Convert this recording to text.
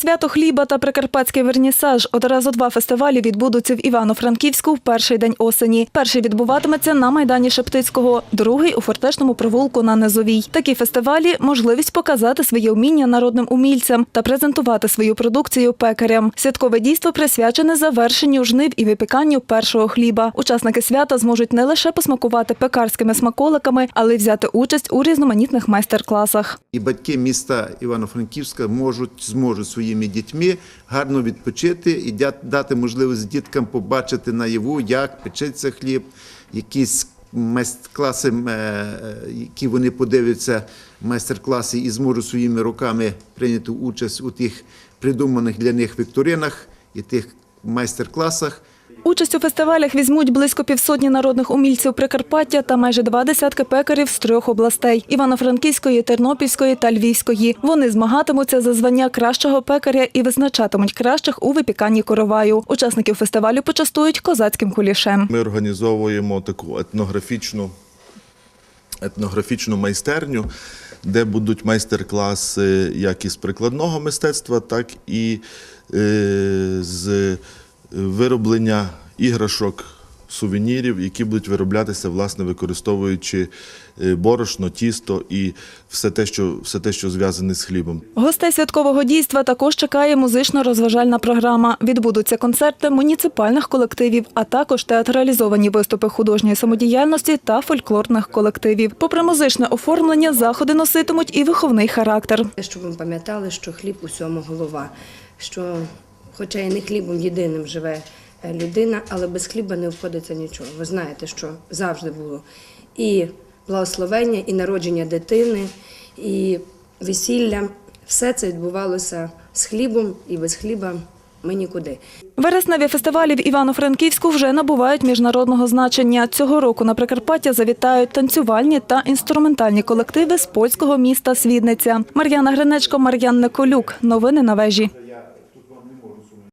Свято хліба та прикарпатський вернісаж одразу два фестивалі відбудуться в Івано-Франківську в перший день осені. Перший відбуватиметься на майдані Шептицького, другий у фортечному провулку на Низовій. Такі фестивалі можливість показати своє вміння народним умільцям та презентувати свою продукцію пекарям. Святкове дійство присвячене завершенню жнив і випіканню першого хліба. Учасники свята зможуть не лише посмакувати пекарськими смаколиками, але й взяти участь у різноманітних майстер-класах. І батьки міста Івано-Франківська можуть зможуть своїми дітьми гарно відпочити і дати можливість діткам побачити наяву, як печеться хліб, якісь майстер-класи, е, е, які вони подивляться, майстер-класи і зможуть своїми руками прийняти участь у тих придуманих для них вікторинах і тих майстер-класах. Участь у фестивалях візьмуть близько півсотні народних умільців Прикарпаття та майже два десятки пекарів з трьох областей – Івано-Франківської, Тернопільської та Львівської. Вони змагатимуться за звання кращого пекаря і визначатимуть кращих у випіканні короваю. Учасників фестивалю почастують козацьким кулішем. Ми організовуємо таку етнографічну, етнографічну майстерню, де будуть майстер-класи як із прикладного мистецтва, так і е, з вироблення іграшок. Сувенірів, які будуть вироблятися, власне, використовуючи е, борошно, тісто і все те, що, все те, що зв'язане з хлібом. Гостей святкового дійства також чекає музично-розважальна програма. Відбудуться концерти муніципальних колективів, а також театралізовані виступи художньої самодіяльності та фольклорних колективів. Попри музичне оформлення, заходи носитимуть і виховний характер. Щоб ми пам'ятали, що хліб усьому голова, що, хоча і не хлібом єдиним живе е, людина, але без хліба не обходиться нічого. Ви знаєте, що завжди було і благословення, і народження дитини, і весілля. Все це відбувалося з хлібом, і без хліба ми нікуди. Вересневі фестивалі в Івано-Франківську вже набувають міжнародного значення. Цього року на Прикарпаття завітають танцювальні та інструментальні колективи з польського міста Свідниця. Мар'яна Гринечко, Мар'ян Николюк. Новини на вежі.